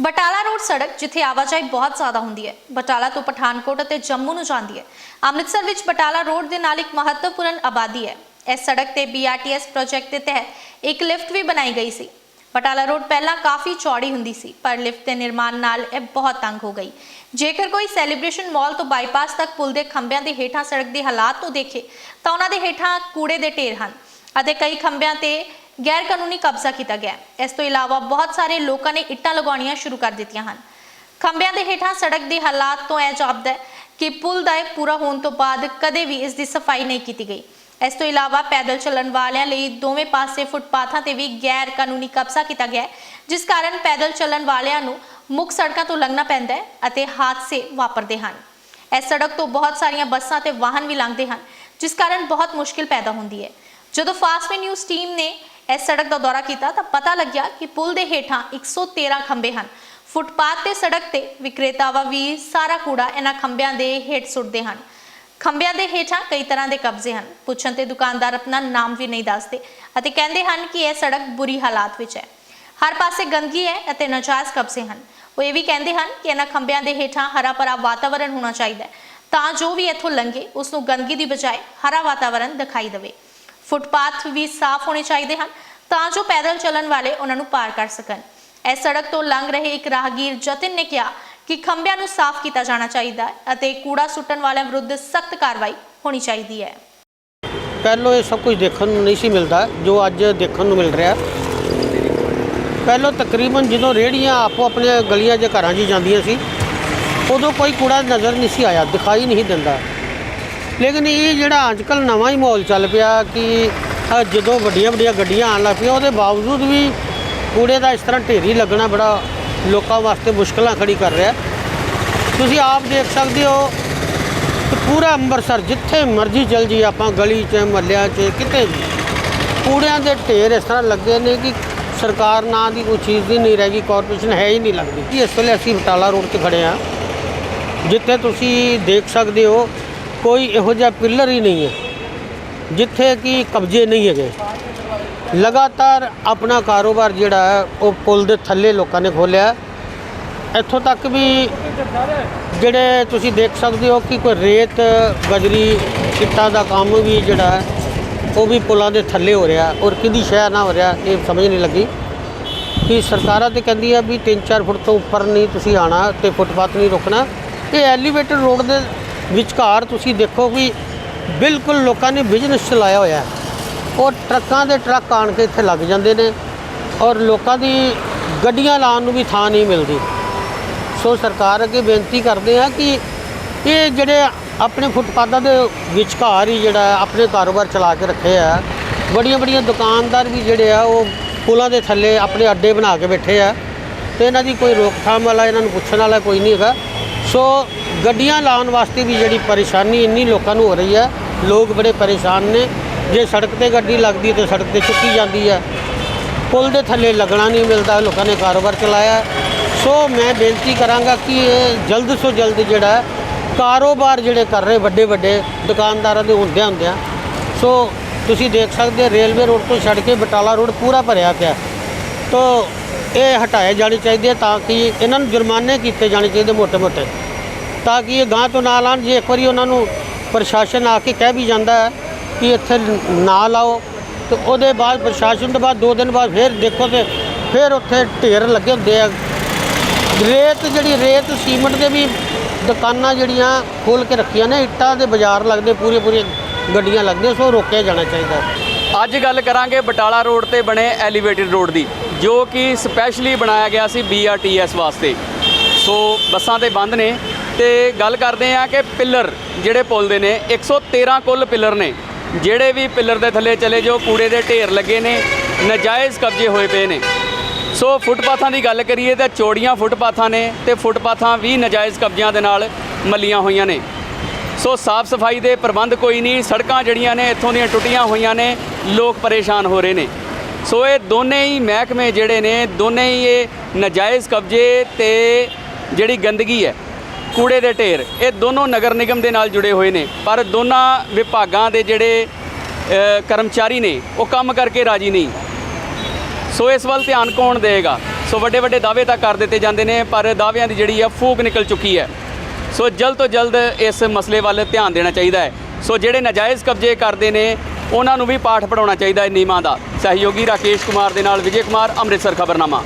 Batala road ਸੜਕ, ਜਿੱਥੇ ਆਵਾਜਾਈ ਬਹੁਤ ਜ਼ਿਆਦਾ ਹੁੰਦੀ ਹੈ। ਬਟਾਲਾ ਤੋਂ ਪਠਾਨਕੋਟ ਅਤੇ ਜੰਮੂ ਨੂੰ ਜਾਂਦੀ ਹੈ। ਅੰਮ੍ਰਿਤਸਰ ਵਿੱਚ ਬਟਾਲਾ ਰੋਡ ਦੇ ਨਾਲ ਇੱਕ ਮਹੱਤਵਪੂਰਨ ਆਬਾਦੀ ਹੈ। ਇਸ ਸੜਕ ਤੇ BRTS ਪ੍ਰੋਜੈਕਟ ਦੇ ਤਹਿਤ ਇੱਕ ਲਿਫਟ ਵੀ ਬਣਾਈ ਗਈ ਸੀ। ਬਟਾਲਾ ਰੋਡ ਪਹਿਲਾਂ ਕਾਫੀ ਚੌੜੀ ਹੁੰਦੀ ਸੀ, ਪਰ ਲਿਫਟ ਦੇ ਨਿਰਮਾਣ ਨਾਲ ਇਹ ਬਹੁਤ ਤੰਗ ਹੋ ਗਈ। ਜੇਕਰ ਕੋਈ ਸੈਲੀਬ੍ਰੇਸ਼ਨ ਮਾਲ ਤੋਂ ਬਾਈਪਾਸ ਤੱਕ ਪੁਲ ਦੇ ਖੰਭਿਆਂ ਦੇ ਹੇਠਾਂ ਸੜਕ ਦੇ ਹਾਲਾਤ ਤੋਂ ਦੇਖੇ, ਤਾਂ ਉਹਨਾਂ ਦੇ ਹੇਠਾਂ ਕੂੜੇ ਦੇ ਢੇਰ ਹਨ ਅਤੇ ਕਈ ਖੰਭਿਆਂ ਤੇ ਗੈਰ ਕਾਨੂੰਨੀ ਕਬਜ਼ਾ ਕੀਤਾ ਗਿਆ ਇਸ ਤੋਂ ਇਲਾਵਾ ਬਹੁਤ ਸਾਰੇ ਲੋਕਾਂ ਨੇ ਇੱਟਾਂ ਲਗਾਉਣੀਆਂ ਸ਼ੁਰੂ ਕਰ ਦਿੱਤੀਆਂ ਹਨ। ਖੰਭਿਆਂ ਦੇ ਹੇਠਾਂ ਸੜਕ ਦੇ ਹਾਲਾਤ ਤੋਂ ਇਹ ਜਾਪਦਾ ਹੈ ਕਿ ਪੁਲ ਦਾ ਪੂਰਾ ਹੋਣ ਤੋਂ ਬਾਅਦ ਕਦੇ ਵੀ ਇਸ ਦੀ ਸਫ਼ਾਈ ਨਹੀਂ ਕੀਤੀ ਗਈ। ਇਸ ਤੋਂ ਇਲਾਵਾ ਪੈਦਲ ਚੱਲਣ ਵਾਲਿਆਂ ਲਈ ਦੋਵੇਂ ਪਾਸੇ ਫੁੱਟਪਾਥਾਂ ਤੇ ਵੀ ਗੈਰ ਕਾਨੂੰਨੀ ਕਬਜ਼ਾ ਕੀਤਾ ਗਿਆ ਜਿਸ ਕਾਰਨ ਪੈਦਲ ਚੱਲਣ ਵਾਲਿਆਂ ਨੂੰ ਮੁੱਖ ਸੜਕਾਂ ਤੋਂ ਲੰਘਣਾ ਪੈਂਦਾ ਹੈ ਅਤੇ ਹਾਦਸੇ ਵਾਪਰਦੇ ਹਨ। ਇਸ ਸੜਕ ਤੋਂ ਬਹੁਤ ਸਾਰੀਆਂ ਬੱਸਾਂ ਤੇ ਵਾਹਨ ਵੀ ਲੰਘਦੇ ਹਨ, ਜਿਸ ਕਾਰਨ ਬਹੁਤ ਮੁਸ਼ਕਿਲ ਪੈਦਾ ਹੁੰਦੀ ਹੈ। ਜਦੋਂ ਫਾਸਟਵੇ ਨਿਊਜ਼ ਟੀਮ ਨੇ ਇਸ ਸੜਕ ਦਾ ਦੌਰਾ ਕੀਤਾ ਤਾਂ ਪਤਾ ਲੱਗਿਆ ਕਿ ਪੁਲ ਦੇ ਹੇਠਾਂ 113 ਖੰਭੇ ਹਨ। ਫੁੱਟਪਾਥ ਤੇ ਸੜਕ ਤੇ ਵਿਕਰੇਤਾਵਾਂ ਵੀ ਸਾਰਾ ਕੂੜਾ ਇਹਨਾਂ ਖੰਭਿਆਂ ਦੇ ਹੇਠ ਸੁੱਟਦੇ ਹਨ। ਖੰਭਿਆਂ ਦੇ ਹੇਠਾਂ ਕਈ ਤਰ੍ਹਾਂ ਦੇ ਕਬਜ਼ੇ ਹਨ। ਪੁੱਛਣ ਤੇ ਦੁਕਾਨਦਾਰ ਆਪਣਾ ਨਾਮ ਵੀ ਨਹੀਂ ਦੱਸਦੇ ਅਤੇ ਕਹਿੰਦੇ ਹਨ ਕਿ ਇਹ ਸੜਕ ਬੁਰੀ ਹਾਲਾਤ ਵਿੱਚ ਹੈ। ਹਰ ਪਾਸੇ ਗੰਦਗੀ ਹੈ ਅਤੇ ਨਾਜਾਇਜ਼ ਕਬਜ਼ੇ ਹਨ। ਉਹ ਇਹ ਵੀ ਕਹਿੰਦੇ ਹਨ ਕਿ ਇਹਨਾਂ ਖੰਭਿਆਂ ਦੇ ਹੇਠਾਂ ਹਰਾ ਭਰਾ ਵਾਤਾਵਰਣ ਹੋਣਾ ਚਾਹੀਦਾ ਹੈ। ਤਾਂ ਜੋ ਵੀ ਇੱਥੋਂ ਲੰਘੇ, ਉਸ ਨੂੰ ਗੰਦਗੀ ਦੀ ਬਜਾਏ ਹਰਾ ਵਾਤਾਵਰਣ ਦਿਖਾਈ ਦੇਵੇ। ਫੁੱਟਪਾਥ ਵੀ ਸਾਫ਼ ਹੋਣੇ ਚਾਹੀਦੇ ਹਨ ਤਾਂ ਜੋ ਪੈਦਲ ਚੱਲਣ ਵਾਲੇ ਉਹਨਾਂ ਨੂੰ ਪਾਰ ਕਰ ਸਕਣ। ਇਸ ਸੜਕ ਤੋਂ ਲੰਘ ਰਹੇ ਇੱਕ ਰਾਹਗੀਰ ਜਤਿਨ ਨੇ ਕਿਹਾ ਕਿ ਖੰਭਿਆਂ ਨੂੰ ਸਾਫ਼ ਕੀਤਾ ਜਾਣਾ ਚਾਹੀਦਾ ਹੈ ਅਤੇ ਕੂੜਾ ਸੁੱਟਣ ਵਾਲਿਆਂ ਵਿਰੁੱਧ ਸਖਤ ਕਾਰਵਾਈ ਹੋਣੀ ਚਾਹੀਦੀ ਹੈ। ਪਹਿਲੋਂ ਇਹ ਸਭ ਕੁਝ ਦੇਖਣ ਨੂੰ ਨਹੀਂ ਸੀ ਮਿਲਦਾ, ਜੋ ਅੱਜ ਦੇਖਣ ਨੂੰ ਮਿਲ ਰਿਹਾ। ਪਹਿਲੋਂ ਤਕਰੀਬਨ ਜਦੋਂ ਰੇੜੀਆਂ ਆਪੋ ਆਪਣੇ ਗਲੀਆਂ ਜਾਂ ਘਰਾਂ 'ਚ ਜਾਂਦੀਆਂ ਸੀ, ਉਦੋਂ ਕੋਈ ਕੂੜਾ ਨਜ਼ਰ ਨਹੀਂ ਸੀ ਆਇਆ, ਦਿਖਾਈ ਨਹੀਂ ਦਿੰਦਾ। ਲੇਕਿਨ ਇਹ ਜਿਹੜਾ ਅੱਜਕੱਲ ਨਵਾਂ ਹੀ ਮਾਹੌਲ ਚੱਲ ਪਿਆ ਕਿ ਜਦੋਂ ਵੱਡੀਆਂ ਵੱਡੀਆਂ ਗੱਡੀਆਂ ਆਉਣ ਲੱਗ ਪਈਆਂ, ਉਹਦੇ ਬਾਵਜੂਦ ਵੀ ਕੂੜੇ ਦਾ ਇਸ ਤਰ੍ਹਾਂ ਢੇਰੀ ਲੱਗਣਾ ਬੜਾ ਲੋਕਾਂ ਵਾਸਤੇ ਮੁਸ਼ਕਲਾਂ ਖੜੀ ਕਰ ਰਿਹਾ। ਤੁਸੀਂ ਆਪ ਦੇਖ ਸਕਦੇ ਹੋ ਕਿ ਪੂਰਾ ਅੰਮ੍ਰਿਤਸਰ, ਜਿੱਥੇ ਮਰਜ਼ੀ ਚਲ ਜੀ ਆਪਾਂ, ਗਲੀ 'ਚ, ਮਹੱਲਿਆਂ 'ਚ, ਕਿਤੇ ਵੀ, ਕੂੜਿਆਂ ਦੇ ਢੇਰ ਇਸ ਤਰ੍ਹਾਂ ਲੱਗੇ ਨੇ ਕਿ ਸਰਕਾਰ ਨਾਂ ਦੀ ਕੋਈ ਚੀਜ਼ ਹੀ ਨਹੀਂ ਰਹਿ ਗਈ ਕਾਰਪੋਰੇਸ਼ਨ ਹੈ ਹੀ ਨਹੀਂ ਲੱਗਦੀ। ਕਿ ਇਸ ਵੇਲੇ ਅਸੀਂ ਬਟਾਲਾ ਰੋਡ ਤੇ ਖੜੇ ਆ ਜਿੱਥੇ ਤੁਸੀਂ ਦੇਖ ਸਕਦੇ ਹੋ ਕੋਈ ਇਹੋ ਜਿਹਾ ਪਿੱਲਰ ਹੀ ਨਹੀਂ ਹੈ, ਜਿੱਥੇ ਕਿ ਕਬਜ਼ੇ ਨਹੀਂ ਹੈਗੇ। ਲਗਾਤਾਰ ਆਪਣਾ ਕਾਰੋਬਾਰ ਜਿਹੜਾ ਹੈ, ਉਹ ਪੁਲ ਦੇ ਥੱਲੇ ਲੋਕਾਂ ਨੇ ਖੋਲਿਆ ਇੱਥੋਂ ਤੱਕ ਵੀ ਜਿਹੜੇ ਤੁਸੀਂ ਦੇਖ ਸਕਦੇ ਹੋ ਕਿ ਕੋਈ ਰੇਤ, ਗਜਰੀ ਇੱਟਾਂ ਦਾ ਕੰਮ ਵੀ ਜਿਹੜਾ ਹੈ, ਉਹ ਵੀ ਪੁਲਾਂ ਦੇ ਥੱਲੇ ਹੋ ਰਿਹਾ ਔਰ ਕਿਹਦੀ ਸ਼ਹਿ ਨਾ ਹੋ ਰਿਹਾ ਇਹ ਸਮਝ ਨਹੀਂ ਲੱਗੀ ਕਿ ਸਰਕਾਰਾਂ ਤੇ ਕਹਿੰਦੀ ਆ ਵੀ 3-4 ਫੁੱਟ ਤੋਂ ਉੱਪਰ ਨਹੀਂ ਤੁਸੀਂ ਆਣਾ ਤੇ ਫੁੱਟਪਾਥ ਨਹੀਂ ਰੁਕਣਾ। ਇਹ ਐਲੀਵੇਟਡ ਰੋਡ ਦੇ ਵਿਚਕਾਰ ਤੁਸੀਂ ਦੇਖੋ ਕਿ ਬਿਲਕੁਲ ਲੋਕਾਂ ਨੇ ਬਿਜ਼ਨਸ ਚਲਾਇਆ ਹੋਇਆ ਹੈ। ਉਹ ਟਰੱਕਾਂ ਦੇ ਟਰੱਕ ਆਣ ਕੇ ਇੱਥੇ ਲੱਗ ਜਾਂਦੇ ਨੇ ਔਰ ਲੋਕਾਂ ਦੀ ਗੱਡੀਆਂ ਲਾਉਣ ਨੂੰ ਵੀ ਥਾਂ ਨਹੀਂ ਮਿਲਦੀ। ਸੋ ਸਰਕਾਰ ਅੱਗੇ ਬੇਨਤੀ ਕਰਦੇ ਆ ਕਿ ਇਹ ਜਿਹੜੇ ਆਪਣੇ ਫੁੱਟਪਾਥਾਂ ਦੇ ਵਿਚਕਾਰ ਹੀ ਜਿਹੜਾ ਆਪਣੇ ਕਾਰੋਬਾਰ ਚਲਾ ਕੇ ਰੱਖੇ ਆ, ਬੜੀਆਂ ਬੜੀਆਂ ਦੁਕਾਨਦਾਰ ਵੀ ਜਿਹੜੇ ਆ ਉਹ ਪੁਲਾਂ ਦੇ ਥੱਲੇ ਆਪਣੇ ਅੱਡੇ ਬਣਾ ਕੇ ਬੈਠੇ ਆ ਤੇ ਇਹਨਾਂ ਦੀ ਕੋਈ ਰੋਕਥਾਮ ਵਾਲਾ, ਇਹਨਾਂ ਨੂੰ ਪੁੱਛਣ ਵਾਲਾ ਕੋਈ ਨਹੀਂ ਹੈਗਾ। ਸੋ ਗੱਡੀਆਂ ਲਾਉਣ ਵਾਸਤੇ ਵੀ ਜਿਹੜੀ ਪਰੇਸ਼ਾਨੀ ਇੰਨੀ ਲੋਕਾਂ ਨੂੰ ਹੋ ਰਹੀ ਹੈ, ਲੋਕ ਬੜੇ ਪਰੇਸ਼ਾਨ ਨੇ। ਜੇ ਸੜਕ ਤੇ ਗੱਡੀ ਲੱਗਦੀ ਤੇ ਸੜਕ ਤੇ ਚੁੱਕੀ ਜਾਂਦੀ ਹੈ। ਪੁਲ ਦੇ ਥੱਲੇ ਲੱਗਣਾ ਨਹੀਂ ਮਿਲਦਾ, ਲੋਕਾਂ ਨੇ ਕਾਰੋਬਾਰ ਚਲਾਇਆ ਸੋ ਮੈਂ ਬੇਨਤੀ ਕਰਾਂਗਾ ਕਿ ਇਹ ਜਲਦ ਤੋਂ ਜਲਦ ਜਿਹੜਾ ਕਾਰੋਬਾਰ ਜਿਹੜੇ ਕਰ ਰਹੇ ਵੱਡੇ ਵੱਡੇ ਦੁਕਾਨਦਾਰਾਂ ਦੇ ਹੁੰਦੇ ਹੁੰਦੇ ਆ ਸੋ ਤੁਸੀਂ ਦੇਖ ਸਕਦੇ ਹੋ, ਰੇਲਵੇ ਰੋਡ ਤੋਂ ਛੱਡ ਕੇ ਬਟਾਲਾ ਰੋਡ ਪੂਰਾ ਭਰਿਆ ਪਿਆ ਤੋ ਇਹ ਹਟਾਏ ਜਾਣੇ ਚਾਹੀਦੇ ਤਾਂ ਕਿ ਇਹਨਾਂ ਨੂੰ ਜੁਰਮਾਨੇ ਕੀਤੇ ਜਾਣੇ ਚਾਹੀਦੇ ਮੋਟੇ-ਮੋਟੇ। ਤਾਂ ਕਿ ਇਹ ਗਾਂ ਤੋਂ ਨਾ ਲਾਉਣ ਜੇ ਇੱਕ ਵਾਰੀ ਉਹਨਾਂ ਨੂੰ ਪ੍ਰਸ਼ਾਸਨ ਆ ਕੇ ਕਹਿ ਵੀ ਜਾਂਦਾ ਹੈ ਕਿ ਇੱਥੇ ਨਾ ਲਾਓ, ਤੇ ਉਹਦੇ ਬਾਅਦ ਪ੍ਰਸ਼ਾਸਨ ਤੋਂ ਬਾਅਦ ਦੋ ਦਿਨ ਬਾਅਦ ਫਿਰ ਦੇਖੋ ਤੇ ਫਿਰ ਉੱਥੇ ਢੇਰ ਲੱਗੇ ਹੁੰਦੇ ਆ। ਰੇਤ ਜਿਹੜੀ, ਰੇਤ ਸੀਮੈਂਟ ਦੇ ਵੀ ਦੁਕਾਨਾਂ ਜਿਹੜੀਆਂ ਖੋਲ ਕੇ ਰੱਖੀਆਂ ਨੇ, ਇੱਟਾਂ ਦੇ ਬਾਜ਼ਾਰ ਲੱਗਦੇ ਪੂਰੇ ਪੂਰੇ ਗੱਡੀਆਂ ਲੱਗਦੇ ਸੋ ਰੋਕਿਆ ਜਾਣਾ ਚਾਹੀਦਾ ਅੱਜ ਗੱਲ ਕਰਾਂਗੇ ਬਟਾਲਾ ਰੋਡ ਤੇ ਬਣੇ ਐਲੀਵੇਟਡ ਰੋਡ ਦੀ, ਜੋ ਕਿ ਸਪੈਸ਼ਲੀ ਬਣਾਇਆ ਗਿਆ ਸੀ BRTS ਵਾਸਤੇ। ਸੋ ਬੱਸਾਂ ਤੇ ਬੰਦ ਨੇ ਤੇ ਗੱਲ ਕਰਦੇ ਆ ਕਿ ਪਿੱਲਰ ਜਿਹੜੇ ਪੁੱਲ ਦੇ ਨੇ 113 ਕੁੱਲ ਪਿੱਲਰ ਨੇ, ਜਿਹੜੇ ਵੀ ਪਿੱਲਰ ਦੇ ਥੱਲੇ ਚਲੇ ਜਾਓ, ਕੂੜੇ ਦੇ ਢੇਰ ਲੱਗੇ ਨੇ, ਨਜਾਇਜ਼ ਕਬਜ਼ੇ ਹੋਏ ਪਏ ਨੇ। ਸੋ ਫੁੱਟਪਾਥਾਂ ਦੀ ਗੱਲ ਕਰੀਏ ਤਾਂ ਚੌੜੀਆਂ ਫੁੱਟਪਾਥਾਂ ਨੇ ਤੇ ਫੁੱਟਪਾਥਾਂ ਵੀ ਨਜਾਇਜ਼ ਕਬਜ਼ਿਆਂ ਦੇ ਨਾਲ ਮੱਲੀਆਂ ਹੋਈਆਂ ਨੇ। ਸੋ ਸਾਫ਼ ਸਫ਼ਾਈ ਦੇ ਪ੍ਰਬੰਧ ਕੋਈ ਨਹੀਂ, ਸੜਕਾਂ ਜਿਹੜੀਆਂ ਨੇ, ਇੱਥੋਂ ਦੀਆਂ ਟੁੱਟੀਆਂ ਹੋਈਆਂ ਨੇ, ਲੋਕ ਪਰੇਸ਼ਾਨ ਹੋ ਰਹੇ ਨੇ। ਸੋ ਇਹ ਦੋਨੇ ਹੀ ਮਹਿਕਮੇ ਜਿਹੜੇ ਨੇ, ਦੋਨੇ ਹੀ ਇਹ ਨਜਾਇਜ਼ ਕਬਜ਼ੇ ਤੇ ਜਿਹੜੀ ਗੰਦਗੀ ਹੈ ਕੂੜੇ ਦੇ ਢੇਰ, ਇਹ ਦੋਨੋਂ ਨਗਰ ਨਿਗਮ ਦੇ ਨਾਲ ਜੁੜੇ ਹੋਏ ਨੇ, ਪਰ ਦੋਨਾਂ ਵਿਭਾਗਾਂ ਦੇ ਜਿਹੜੇ ਕਰਮਚਾਰੀ ਨੇ, ਉਹ ਕੰਮ ਕਰਕੇ ਰਾਜੀ ਨਹੀਂ। ਸੋ ਇਸ ਵੱਲ ਧਿਆਨ ਕੌਣ ਦੇਵੇਗਾ? ਸੋ ਵੱਡੇ ਵੱਡੇ ਦਾਅਵੇ ਤਾਂ ਕਰ ਦਿੱਤੇ ਜਾਂਦੇ ਨੇ, ਪਰ ਦਾਅਵਿਆਂ ਦੀ ਜਿਹੜੀ ਆ, ਫੂਕ ਨਿਕਲ ਚੁੱਕੀ ਹੈ। ਸੋ ਜਲਦ ਤੋਂ ਜਲਦ ਇਸ ਮਸਲੇ ਵੱਲ ਧਿਆਨ ਦੇਣਾ ਚਾਹੀਦਾ ਹੈ। ਸੋ ਜਿਹੜੇ ਨਾਜਾਇਜ਼ ਕਬਜ਼ੇ ਕਰਦੇ ਨੇ, ਉਹਨਾਂ ਨੂੰ ਵੀ ਪਾਠ ਪੜਾਉਣਾ ਚਾਹੀਦਾ ਹੈ ਨਿਯਮਾਂ ਦਾ। ਸਹਿਯੋਗੀ ਰਾਕੇਸ਼ ਕੁਮਾਰ ਦੇ ਨਾਲ ਵਿਜੇ ਕੁਮਾਰ, ਅੰਮ੍ਰਿਤਸਰ ਖਬਰਨਾਮਾ।